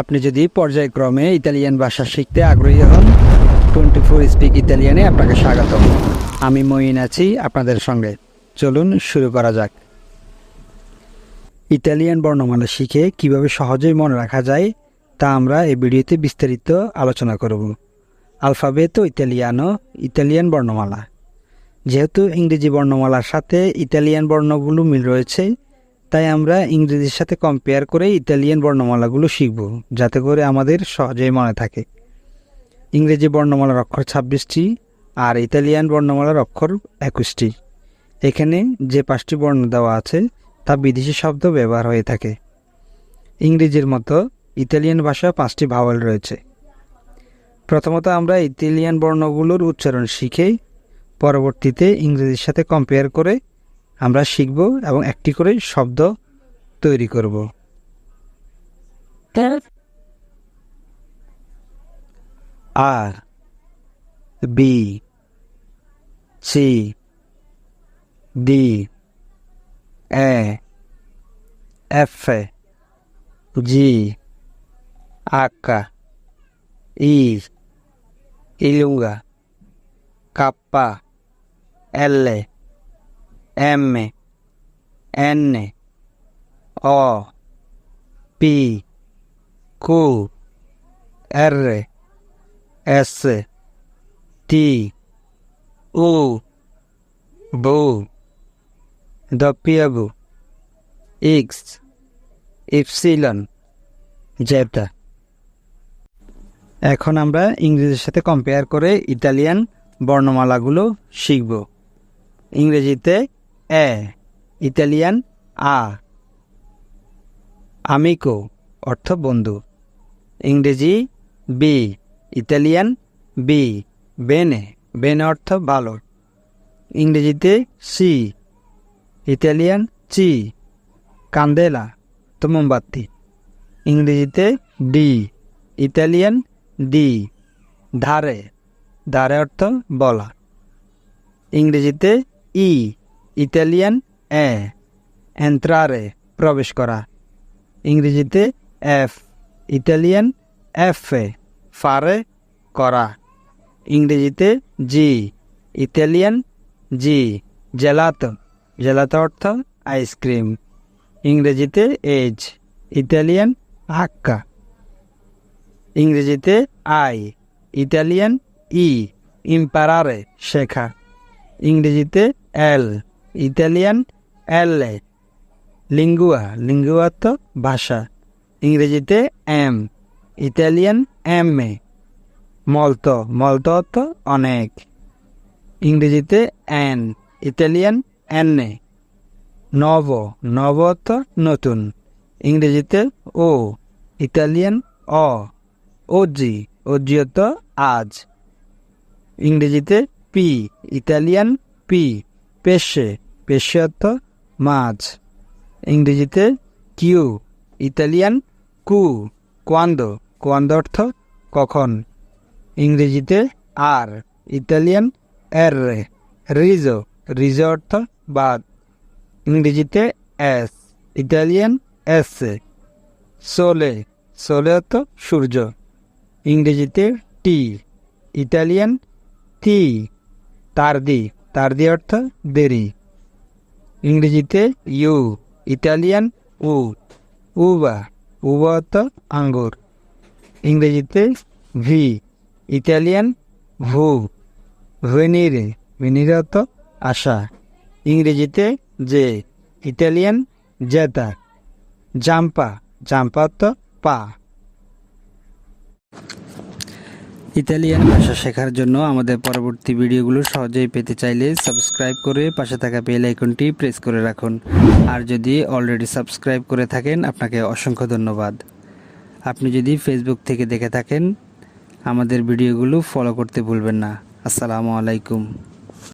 আপনি যদি পর্যায়ক্রমে ইতালিয়ান ভাষা শিখতে আগ্রহী হন, টোয়েন্টি ফোর স্পিক ইতালিয়ানে আপনাকে স্বাগত আমি মঈন আছি আপনাদের সঙ্গে। চলুন শুরু করা যাক। ইতালিয়ান বর্ণমালা শিখে কীভাবে সহজেই মনে রাখা যায়, তা আমরা এই ভিডিওতে বিস্তারিত আলোচনা করব। আলফাবেতো ইতালিয়ানো ইতালিয়ান বর্ণমালা। যেহেতু ইংরেজি বর্ণমালার সাথে ইতালিয়ান বর্ণগুলো মিল রয়েছে তাই আমরা ইংরেজির সাথে কম্পেয়ার করে ইতালিয়ান বর্ণমালাগুলো শিখব, যাতে করে আমাদের সহজেই মনে থাকে। ইংরেজি বর্ণমালার অক্ষর ছাব্বিশটি আর ইতালিয়ান বর্ণমালার অক্ষর একুশটি। এখানে যে পাঁচটি বর্ণ দেওয়া আছে, তা বিদেশি শব্দ ব্যবহার হয়ে থাকে। ইংরেজির মতো ইতালিয়ান ভাষা পাঁচটি ভাওয়াল রয়েছে। প্রথমত আমরা ইতালিয়ান বর্ণগুলোর উচ্চারণ শিখে পরবর্তীতে ইংরেজির সাথে কম্পেয়ার করে আমরা শিখব এবং একটি করে শব্দ তৈরি করব। আর বি সি ডি এ এফ জি আকা ই ইলুঙ্গা কাপ্পা এল এম এন অ পি কু আর এস টি উ বু ডপিয়াবু এক্স ইপসিলন জেটা এখন আমরা ইংরেজির সাথে কম্পেয়ার করে ইতালিয়ান বর্ণমালাগুলো শিখব। ইংরেজিতে এ, ইতালিয়ান, আ, আমিকো, অর্থ বন্ধু। ইংরেজি, বি, ইতালিয়ান, বি, বেনে বেনে অর্থ ভালো ইংরেজিতে সি, ইতালিয়ান, চি, কান্দেলা তো মোমবাতি। ইংরেজিতে ডি, ইতালিয়ান, ডি, ধারে। ধারে অর্থ বলা। ইংরেজিতে ই ইতালিয়ান এ এন্ট্রারে প্রবেশ করা। ইংরেজিতে এফ, ইতালিয়ান এফ এ ফারে করা। ইংরেজিতে জি, ইতালিয়ান জি জেলাত জেলাতো অর্থ আইসক্রিম ইংরেজিতে এজ ইতালিয়ান আক্কা ইংরেজিতে আই, ইতালিয়ান ই ইম্পারারে শেখা। ইংরেজিতে এল ইতালিয়ান এল লিঙ্গুয়া লিঙ্গুয়া তো ভাষা। ইংরেজিতে এম ইতালিয়ান এম এ মলতো মলতো অনেক। ইংরেজিতে এন ইতালিয়ান এ নব নব অর্থ নতুন। ইংরেজিতে ও ইতালিয়ান অ ওজি ওজি অর্থ আজ। ইংরেজিতে পি ইতালিয়ান পি পেশে পেশে অর্থ মাছ ইংরেজিতে কিউ, ইতালিয়ান কু, কোয়ান্দো। কোয়ান্দো অর্থ কখন। ইংরেজিতে আর, ইতালিয়ান এর। রিজো রিজো অর্থ বাদ। ইংরেজিতে এস, ইতালিয়ান এস। সোলে সোলে অর্থ সূর্য। ইংরেজিতে টি, ইতালিয়ান টি। তারদি তারদি অর্থ দেরি। ইংরেজিতে ইউ ইটালিয়ান উ, উবা উবা অর্থ আঙ্গুর। ইংরেজিতে ভি, ইতালিয়ান ভু, ভেনিরে ভেনিরে আশা। ইংরেজিতে জে ইটালিয়ান জেতা। জাম্পা জাম্পা পা। ইতালিয়ান ভাষা শেখার জন্য আমাদের পরবর্তী ভিডিওগুলো সহজেই পেতে চাইলে সাবস্ক্রাইব করে পাশে থাকা বেল আইকনটি প্রেস করে রাখুন। আর যদি অলরেডি সাবস্ক্রাইব করে থাকেন, আপনাকে অসংখ্য ধন্যবাদ। আপনি যদি ফেসবুক থেকে দেখে থাকেন, আমাদের ভিডিওগুলো ফলো করতে ভুলবেন না। আসসালামু আলাইকুম।